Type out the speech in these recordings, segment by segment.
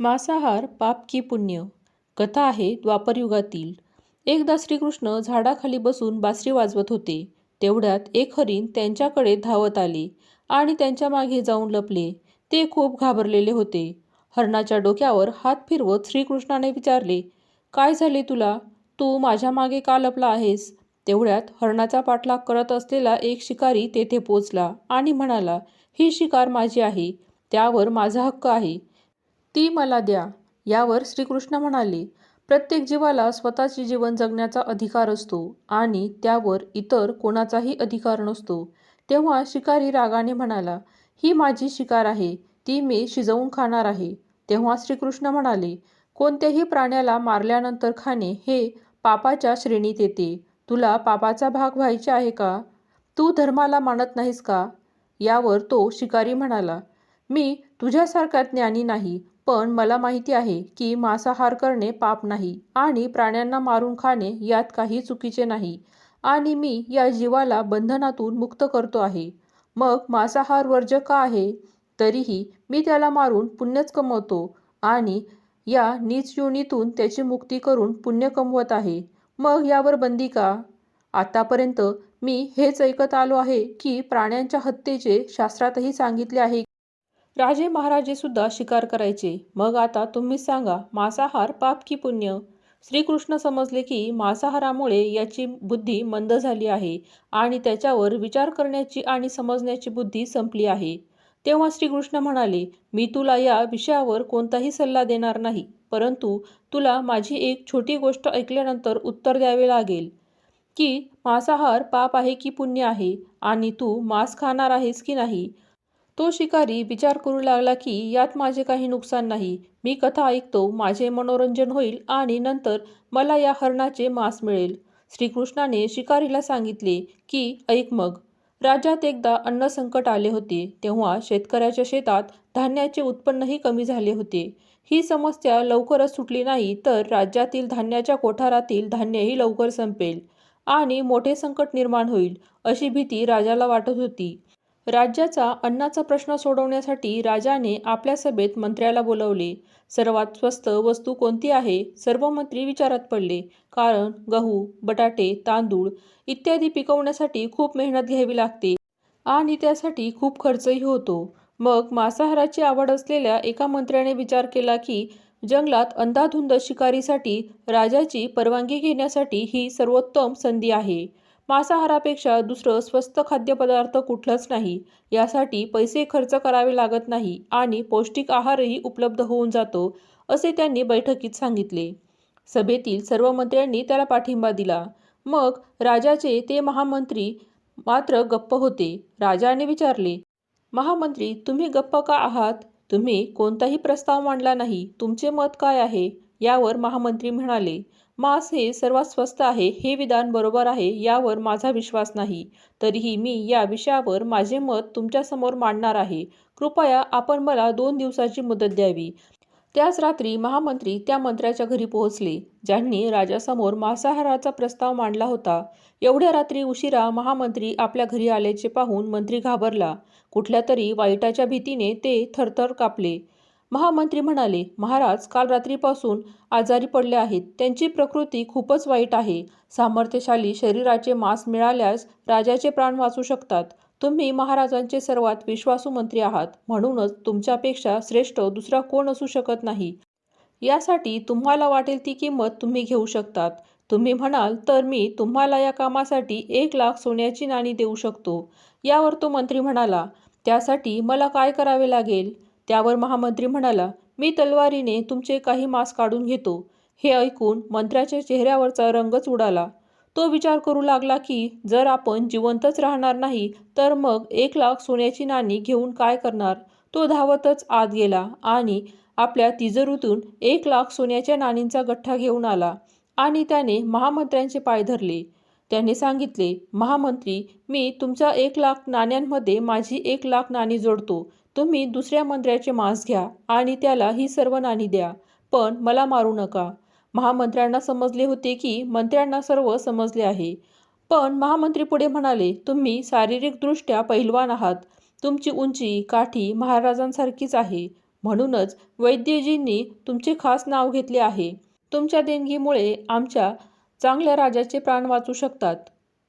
मांसाहार पाप की पुण्य. कथा आहे द्वापरयुगातील. एकदा श्रीकृष्ण झाडाखाली बसून बासरी वाजवत होते. तेवढ्यात एक हरिण त्यांच्याकडे धावत आले आणि त्यांच्या मागे जाऊन लपले. ते खूप घाबरलेले होते. हरणाच्या डोक्यावर हात फिरवत श्रीकृष्णाने विचारले काय झाले तुला? तू माझ्या मागे का लपला आहेस? तेवढ्यात हरणाचा पाठलाग करत असलेला एक शिकारी तेथे पोचला आणि म्हणाला ही शिकार माझी आहे. त्यावर माझा हक्क आहे. ती मला द्या यावर श्रीकृष्ण म्हणाले. प्रत्येक जीवाला स्वतःचे जीवन जगण्याचा अधिकार असतो आणि त्यावर इतर कोणाचाही अधिकार नसतो. तेव्हा शिकारी रागाने म्हणाला ही माझी शिकार आहे ती मी शिजवून खाणार आहे. तेव्हा श्रीकृष्ण म्हणाले कोणत्याही प्राण्याला मारल्यानंतर खाणे हे पापाच्या श्रेणीत येते. तुला पापाचा भाग व्हायचे आहे का? तू धर्माला मानत नाहीस का? यावर तो शिकारी म्हणाला मी तुझ्यासारखा ज्ञानी नाही पण मला माहिती आहे की मांसाहार करणे पाप नाही आणि प्राण्यांना मारून खाणे यात काही चुकीचे नाही. आणि मी या जीवाला बंधनातून मुक्त करतो आहे. मग मांसाहार वर्ज्य का आहे? तरीही मी त्याला मारून पुण्यच कमवतो आणि या नीच योनीतून त्याची मुक्ती करून पुण्य कमवत आहे. मग यावर बंदी का? आतापर्यंत मी हेच ऐकत आलो आहे की प्राण्यांच्या हत्येचे शास्त्रातही सांगितले आहे राजे महाराजे सुद्धा शिकार करायचे. मग आता तुम्हीच सांगा मांसाहार पाप की पुण्य? श्रीकृष्ण समजले की मांसाहारामुळे याची बुद्धी मंद झाली आहे आणि त्याच्यावर विचार करण्याची आणि समजण्याची बुद्धी संपली आहे. तेव्हा श्रीकृष्ण म्हणाले मी तुला या विषयावर कोणताही सल्ला देणार नाही परंतु तुला माझी एक छोटी गोष्ट ऐकल्यानंतर उत्तर द्यावे लागेल की मांसाहार पाप आहे की पुण्य आहे आणि तू मांस खाणार आहेस की नाही? तो शिकारी विचार करू लागला की यात माझे काही नुकसान नाही. मी कथा ऐकतो माझे मनोरंजन होईल आणि नंतर मला या हरणाचे मांस मिळेल. श्रीकृष्णाने शिकारीला सांगितले की ऐक मग. राज्यात एकदा अन्न संकट आले होते. तेव्हा शेतकऱ्याच्या शेतात धान्याचे उत्पन्नही कमी झाले होते. ही समस्या लवकरच सुटली नाही तर राज्यातील धान्याच्या कोठारातील धान्यही लवकर संपेल आणि मोठे संकट निर्माण होईल अशी भीती राजाला वाटत होती. राज्याचा अन्नाचा प्रश्न सोडवण्यासाठी राजाने आपल्या सभेत मंत्र्याला बोलवले. सर्वात स्वस्त वस्तू कोणती आहे? सर्व मंत्री विचारात पडले. कारण गहू बटाटे तांदूळ इत्यादी पिकवण्यासाठी खूप मेहनत घ्यावी लागते. आणि त्यासाठी खूप खर्चही होतो. मग मांसाहाराची आवड असलेल्या एका मंत्र्याने विचार केला की जंगलात अंधाधुंद शिकारीसाठी राजाची परवानगी घेण्यासाठी ही सर्वोत्तम संधी आहे. मांसाहारापेक्षा दुसरं स्वस्त खाद्यपदार्थ कुठलंच नाही. यासाठी पैसे खर्च करावे लागत नाही आणि पौष्टिक आहारही उपलब्ध होऊन जातो असे त्यांनी बैठकीत सांगितले. सभेतील सर्व मंत्र्यांनी त्याला पाठिंबा दिला. मग राजाचे ते महामंत्री मात्र गप्प होते. राजाने विचारले महामंत्री तुम्ही गप्प का आहात? तुम्ही कोणताही प्रस्ताव मांडला नाही. तुमचे मत काय आहे? यावर महामंत्री म्हणाले मांस हे सर्वात स्वस्त आहे हे विधान बरोबर आहे यावर माझा विश्वास नाही. तरीही मी या विषयावर माझे मत तुमच्यासमोर मांडणार आहे. कृपया आपण मला दोन दिवसाची मुदत द्यावी. त्याच रात्री महामंत्री त्या मंत्र्याच्या घरी पोहोचले. ज्यांनी राजासमोर मांसाहाराचा प्रस्ताव मांडला होता. एवढ्या रात्री उशिरा महामंत्री आपल्या घरी आल्याचे पाहून मंत्री घाबरला. कुठल्या तरी वाईटाच्या भीतीने ते थरथर कापले. महामंत्री म्हणाले महाराज काल रात्रीपासून आजारी पडले आहेत. त्यांची प्रकृती खूपच वाईट आहे. सामर्थ्यशाली शरीराचे मांस मिळाल्यास राजाचे प्राण वाचू शकतात. तुम्ही महाराजांचे सर्वात विश्वासू मंत्री आहात. म्हणूनच तुमच्यापेक्षा श्रेष्ठ दुसरा कोण असू शकत नाही? यासाठी तुम्हाला वाटेल ती किंमत तुम्ही घेऊ शकतात. तुम्ही म्हणाल तर मी तुम्हाला या कामासाठी एक लाख सोन्याची नाणी देऊ शकतो. यावर तो मंत्री म्हणाला त्यासाठी मला काय करावे लागेल? त्यावर महामंत्री म्हणाला मी तलवारीने तुमचे काही मांस काढून घेतो. हे ऐकून मंत्र्याच्या चेहऱ्यावरचा रंगच उडाला तो विचार करू लागला की जर आपण जिवंतच राहणार नाही तर मग एक लाख सोन्याची नाणी घेऊन काय करणार? तो धावतच आत गेला आणि आपल्या तिजोरीतून एक लाख सोन्याच्या नाणींचा गठ्ठा घेऊन आला आणि त्याने महामंत्र्यांचे पाय धरले. त्याने सांगितले महामंत्री मी तुमच्या एक लाख नाण्यांमध्ये माझी एक लाख नाणी जोडतो. तुम्ही दुसऱ्या मंत्र्याचे मांस घ्या आणि त्याला ही सर्व नाणी द्या पण मला मारू नका. महामंत्र्यांना समजले होते की मंत्र्यांना सर्व समजले आहे. पण महामंत्री पुढे म्हणाले तुम्ही शारीरिकदृष्ट्या पहिलवान आहात. तुमची उंची काठी महाराजांसारखीच आहे. म्हणूनच वैद्यजींनी तुमचे खास नाव घेतले आहे. तुमच्या देणगीमुळे आमच्या चांगल्या राजाचे प्राण वाचू शकतात.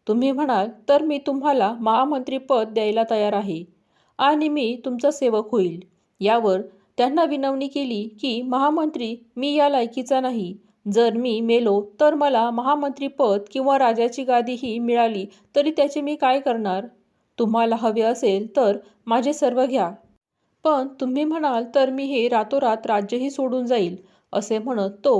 तुम्ही म्हणाल तर मी तुम्हाला महामंत्रीपद द्यायला तयार आहे. आणि मी तुमचा सेवक होईल. यावर त्यांना विनवणी केली की महामंत्री मी या लायकीचा नाही. जर मी मेलो तर मला महामंत्रीपद किंवा राजाची गादीही मिळाली तरी त्याचे मी काय करणार? तुम्हाला हवे असेल तर माझे सर्व घ्या. पण तुम्ही म्हणाल तर मी हे रातोरात राज्यही सोडून जाईल असे म्हणत तो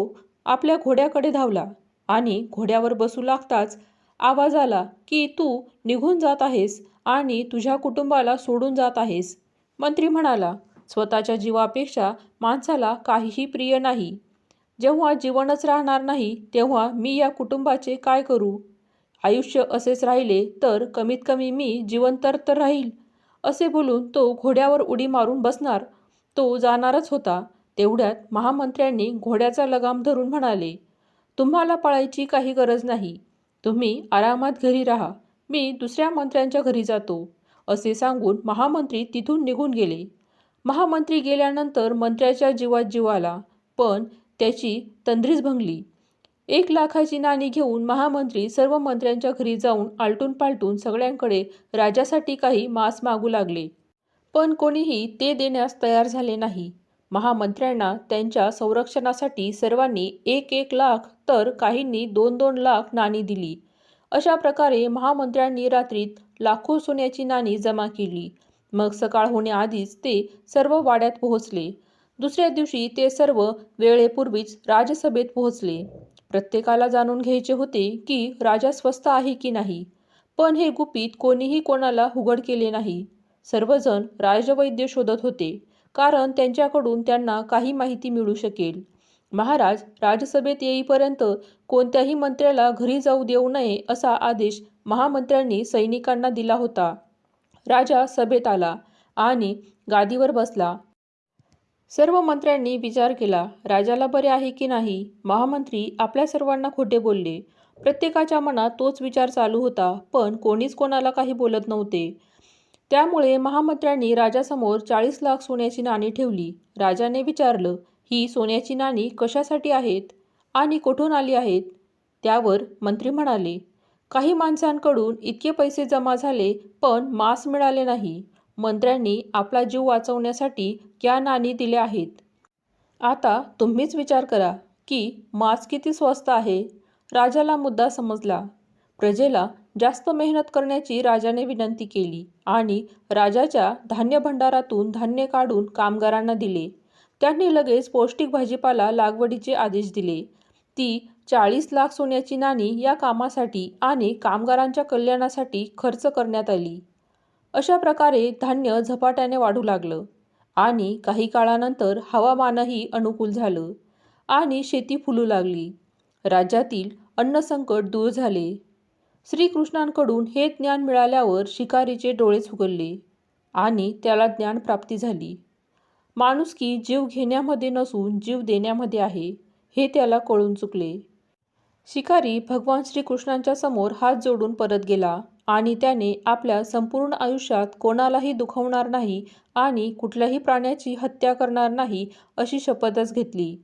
आपल्या घोड्याकडे धावला आणि घोड्यावर बसू लागताच आवाज आला की तू निघून जात आहेस आणि तुझ्या कुटुंबाला सोडून जात आहेस. मंत्री म्हणाला स्वतःच्या जीवापेक्षा माणसाला काहीही प्रिय नाही. जेव्हा जीवनच राहणार नाही तेव्हा मी या कुटुंबाचे काय करू? आयुष्य असेच राहिले तर कमीत कमी मी जिवंतर तर राहील. असे बोलून तो घोड्यावर उडी मारून बसणार. तो जाणारच होता. तेवढ्यात महामंत्र्यांनी घोड्याचा लगाम धरून म्हणाले तुम्हाला पळायची काही गरज नाही. तुम्ही आरामात घरी राहा. मी दुसऱ्या मंत्र्यांच्या घरी जातो असे सांगून महामंत्री तिथून निघून गेले. महामंत्री गेल्यानंतर मंत्र्याच्या जीवात जीव आला पण त्याची तंद्रीच भंगली. एक लाखाची नाणी घेऊन महामंत्री सर्व मंत्र्यांच्या घरी जाऊन आलटून पालटून सगळ्यांकडे राजासाठी काही मांस मागू लागले. पण कोणीही ते देण्यास तयार झाले नाही. महामंत्र्यांना त्यांच्या संरक्षणासाठी सर्वांनी एक एक लाख तर काहींनी दोन दोन लाख नाणी दिली. अशा प्रकारे महामंत्र्यांनी रात्रीत लाखो सोन्याची नाणी जमा केली. मग सकाळ होण्याआधीच ते सर्व वाड्यात पोहोचले. दुसऱ्या दिवशी ते सर्व वेळेपूर्वीच राजसभेत पोहोचले. प्रत्येकाला जाणून घ्यायचे होते की राजा स्वस्त आहे की नाही. पण हे गुपित कोणीही कोणाला उघड केले नाही. सर्वजण राजवैद्य शोधत होते. कारण त्यांच्याकडून त्यांना काही माहिती मिळू शकेल. महाराज राजसभेत येईपर्यंत कोणत्याही मंत्र्याला घरी जाऊ देऊ नये असा आदेश महामंत्र्यांनी सैनिकांना दिला होता. राजा सभेत आला आणि गादीवर बसला. सर्व मंत्र्यांनी विचार केला राजाला बरे आहे की नाही? महामंत्री आपल्या सर्वांना खोटे बोलले. प्रत्येकाच्या मनात तोच विचार चालू होता पण कोणीच कोणाला काही बोलत नव्हते. त्यामुळे महामंत्र्यांनी राजासमोर चाळीस लाख सोन्याची नाणी ठेवली. राजाने विचारलं ही सोन्याची नाणी कशासाठी आहेत आणि कुठून आली आहेत? त्यावर मंत्री म्हणाले काही माणसांकडून इतके पैसे जमा झाले पण मांस मिळाले नाही. मंत्र्यांनी आपला जीव वाचवण्यासाठी या नाणी दिल्या आहेत? आता तुम्हीच विचार करा की मांस किती स्वस्त आहे? राजाला मुद्दा समजला. प्रजेला जास्त मेहनत करण्याची राजाने विनंती केली आणि राजाच्या धान्य भंडारातून धान्य काढून कामगारांना दिले. त्यांनी लगेच पौष्टिक भाजीपाला लागवडीचे आदेश दिले. ती चाळीस लाख सोन्याची नाणी या कामासाठी आणि कामगारांच्या कल्याणासाठी खर्च करण्यात आली. अशा प्रकारे धान्य झपाट्याने वाढू लागलं आणि काही काळानंतर हवामानही अनुकूल झालं आणि शेती फुलू लागली. राज्यातील अन्नसंकट दूर झाले. श्रीकृष्णांकडून हे ज्ञान मिळाल्यावर शिकारीचे डोळेच उघडले आणि त्याला ज्ञानप्राप्ती झाली. माणुसकी जीव घेण्यामध्ये नसून जीव देण्यामध्ये आहे हे त्याला कळून चुकले. शिकारी भगवान श्रीकृष्णांच्या समोर हात जोडून परत गेला आणि त्याने आपल्या संपूर्ण आयुष्यात कोणालाही दुखवणार नाही आणि कुठल्याही प्राण्याची हत्या करणार नाही अशी शपथच घेतली.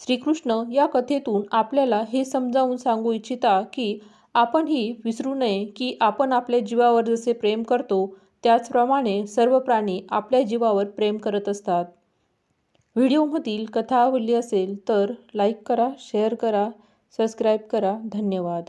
श्रीकृष्ण या कथेतून आपल्याला हे समजावून सांगू इच्छिता की आपणही विसरू नये की आपण आपल्या जीवावर जसे प्रेम करतो त्याचप्रमाणे सर्व प्राणी आपल्या जीवावर प्रेम करत असतात. व्हिडिओमधील कथा आवडली असेल तर लाईक करा शेअर करा सबस्क्राईब करा. धन्यवाद.